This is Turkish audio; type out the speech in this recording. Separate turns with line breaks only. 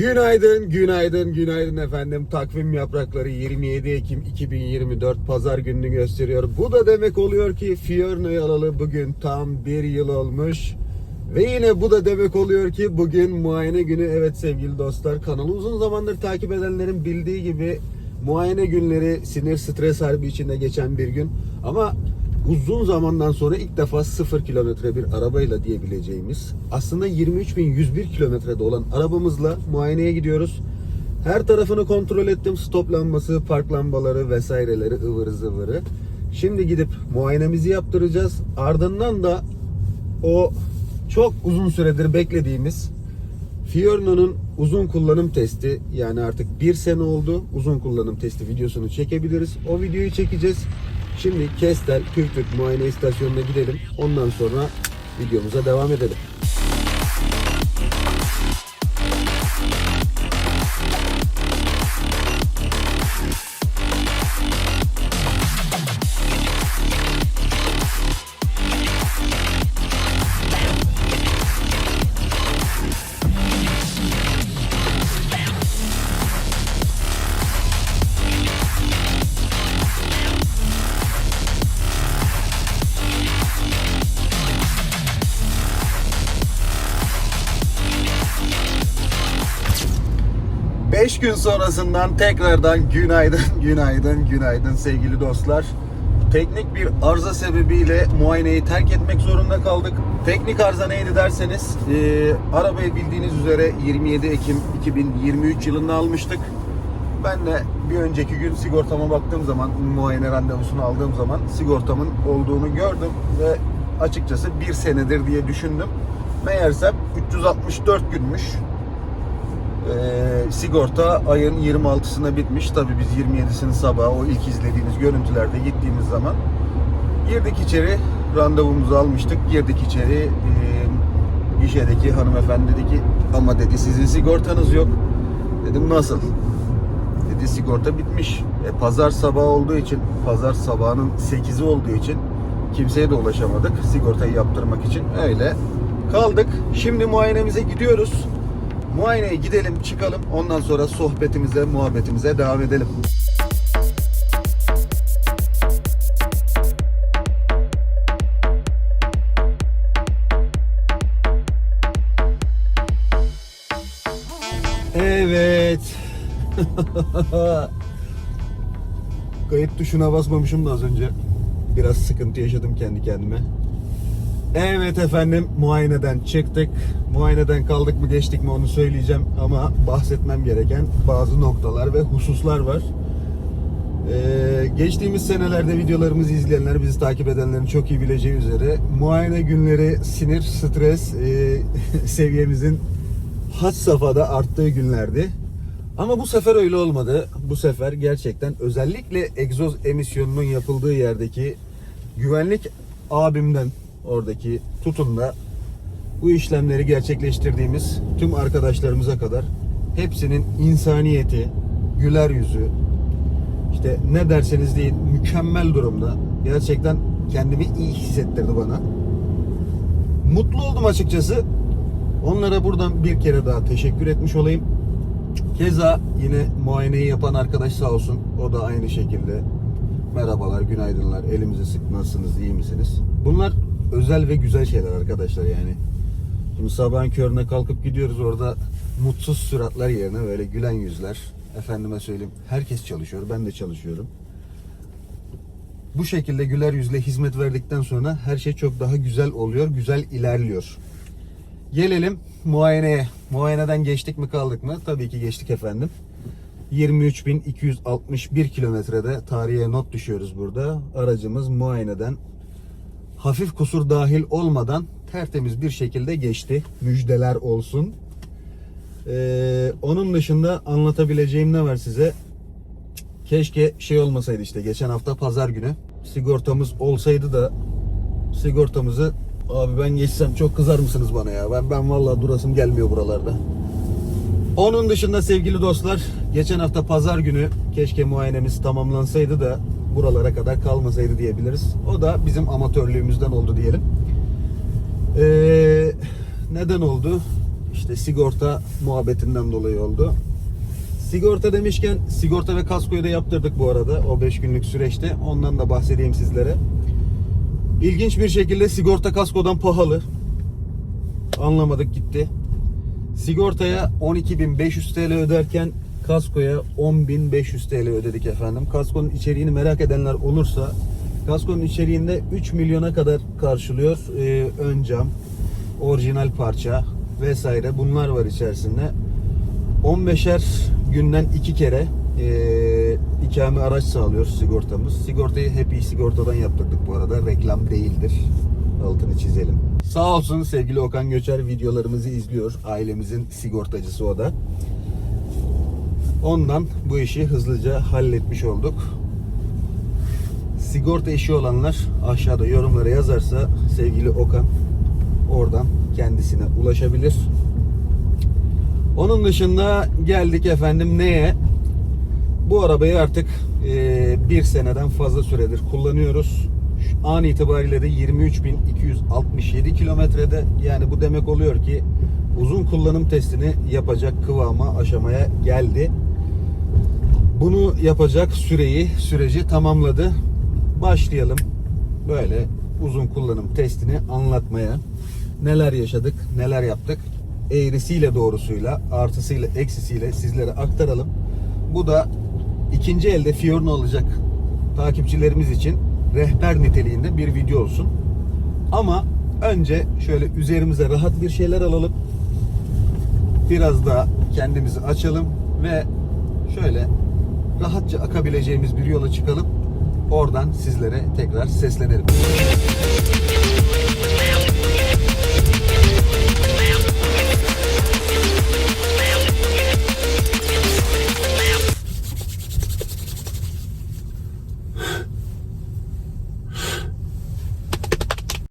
Günaydın, günaydın, günaydın efendim. Takvim yaprakları 27 Ekim 2024 Pazar gününü gösteriyor. Bu da demek oluyor ki Fiorno'yu alalı bugün tam bir yıl olmuş. Ve yine bu da demek oluyor ki bugün muayene günü. Evet sevgili dostlar kanalı uzun zamandır takip edenlerin bildiği gibi muayene günleri sinir stres harbi içinde geçen bir gün. Ama uzun zamandan sonra ilk defa 0 kilometre bir arabayla diyebileceğimiz aslında 23.101 kilometrede olan arabamızla muayeneye gidiyoruz. Her tarafını kontrol ettim. Stop lambası, park lambaları vesaireleri ıvırı zıvırı. Şimdi gidip muayenemizi yaptıracağız. Ardından da o çok uzun süredir beklediğimiz Fiorno'nun uzun kullanım testi yani artık bir sene oldu uzun kullanım testi videosunu çekebiliriz. O videoyu çekeceğiz. Şimdi Kestel Türk Türk muayene istasyonuna gidelim. Ondan sonra videomuza devam edelim. Beş gün sonrasından tekrardan günaydın, günaydın, günaydın sevgili dostlar. Teknik bir arıza sebebiyle muayeneyi terk etmek zorunda kaldık. Teknik arıza neydi derseniz, e, arabayı bildiğiniz üzere 27 Ekim 2023 yılında almıştık. Ben de bir önceki gün sigortama baktığım zaman, muayene randevusunu aldığım zaman sigortamın olduğunu gördüm ve açıkçası bir senedir diye düşündüm. Meğersem 364 günmüş. Ee, sigorta ayın 26'sına bitmiş. Tabii biz 27'sinin sabahı o ilk izlediğiniz görüntülerde gittiğimiz zaman girdik içeri. Randevumuzu almıştık. Girdik içeri. E, gişedeki hanımefendi dedi ki ama dedi sizin sigortanız yok. Dedim nasıl? Dedi sigorta bitmiş. E, pazar sabahı olduğu için, pazar sabahının 8'i olduğu için kimseye de ulaşamadık sigortayı yaptırmak için. Öyle kaldık. Şimdi muayenemize gidiyoruz. Muayeneye gidelim, çıkalım. Ondan sonra sohbetimize, muhabbetimize devam edelim. Evet. Kayıt tuşuna basmamışım da az önce. Biraz sıkıntı yaşadım kendi kendime. Evet efendim muayeneden çıktık. Muayeneden kaldık mı geçtik mi onu söyleyeceğim ama bahsetmem gereken bazı noktalar ve hususlar var. Ee, geçtiğimiz senelerde videolarımızı izleyenler, bizi takip edenlerin çok iyi bileceği üzere muayene günleri sinir, stres e, seviyemizin had safhada arttığı günlerdi. Ama bu sefer öyle olmadı. Bu sefer gerçekten özellikle egzoz emisyonunun yapıldığı yerdeki güvenlik abimden oradaki tutun da bu işlemleri gerçekleştirdiğimiz tüm arkadaşlarımıza kadar hepsinin insaniyeti, güler yüzü, işte ne derseniz deyin mükemmel durumda. Gerçekten kendimi iyi hissettirdi bana. Mutlu oldum açıkçası. Onlara buradan bir kere daha teşekkür etmiş olayım. Keza yine muayeneyi yapan arkadaş sağ olsun. O da aynı şekilde. Merhabalar, günaydınlar. Elimizi sık nasılsınız, iyi misiniz? Bunlar özel ve güzel şeyler arkadaşlar yani. Şimdi sabahın körüne kalkıp gidiyoruz orada mutsuz suratlar yerine böyle gülen yüzler. Efendime söyleyeyim herkes çalışıyor. Ben de çalışıyorum. Bu şekilde güler yüzle hizmet verdikten sonra her şey çok daha güzel oluyor, güzel ilerliyor. Gelelim muayeneye. Muayeneden geçtik mi kaldık mı? Tabii ki geçtik efendim. 23.261 kilometrede tarihe not düşüyoruz burada. Aracımız muayeneden hafif kusur dahil olmadan tertemiz bir şekilde geçti. Müjdeler olsun. Ee, onun dışında anlatabileceğim ne var size? Keşke şey olmasaydı işte geçen hafta pazar günü sigortamız olsaydı da sigortamızı abi ben geçsem çok kızar mısınız bana ya? Ben ben vallahi durasım gelmiyor buralarda. Onun dışında sevgili dostlar geçen hafta pazar günü keşke muayenemiz tamamlansaydı da buralara kadar kalmasaydı diyebiliriz. O da bizim amatörlüğümüzden oldu diyelim. Ee, neden oldu? işte sigorta muhabbetinden dolayı oldu. Sigorta demişken sigorta ve kaskoyu da yaptırdık bu arada o 5 günlük süreçte. Ondan da bahsedeyim sizlere. İlginç bir şekilde sigorta kaskodan pahalı. Anlamadık gitti. Sigortaya 12.500 TL öderken kaskoya 10.500 TL ödedik efendim. Kaskonun içeriğini merak edenler olursa kaskonun içeriğinde 3 milyona kadar karşılıyor. Ee, ön cam, orijinal parça vesaire bunlar var içerisinde. 15'er günden iki kere e, ikame araç sağlıyor sigortamız. Sigortayı hep iyi sigortadan yaptırdık bu arada. Reklam değildir. Altını çizelim. Sağ olsun sevgili Okan Göçer videolarımızı izliyor. Ailemizin sigortacısı o da. Ondan bu işi hızlıca halletmiş olduk. Sigorta işi olanlar aşağıda yorumlara yazarsa sevgili Okan oradan kendisine ulaşabilir. Onun dışında geldik efendim neye? Bu arabayı artık e, bir seneden fazla süredir kullanıyoruz. Şu an itibariyle de 23.267 kilometrede. Yani bu demek oluyor ki uzun kullanım testini yapacak kıvama aşamaya geldi. Bunu yapacak süreyi, süreci tamamladı. Başlayalım böyle uzun kullanım testini anlatmaya. Neler yaşadık, neler yaptık. Eğrisiyle doğrusuyla, artısıyla, eksisiyle sizlere aktaralım. Bu da ikinci elde Fiorino alacak takipçilerimiz için rehber niteliğinde bir video olsun. Ama önce şöyle üzerimize rahat bir şeyler alalım. Biraz da kendimizi açalım ve şöyle rahatça akabileceğimiz bir yola çıkalım. Oradan sizlere tekrar seslenelim.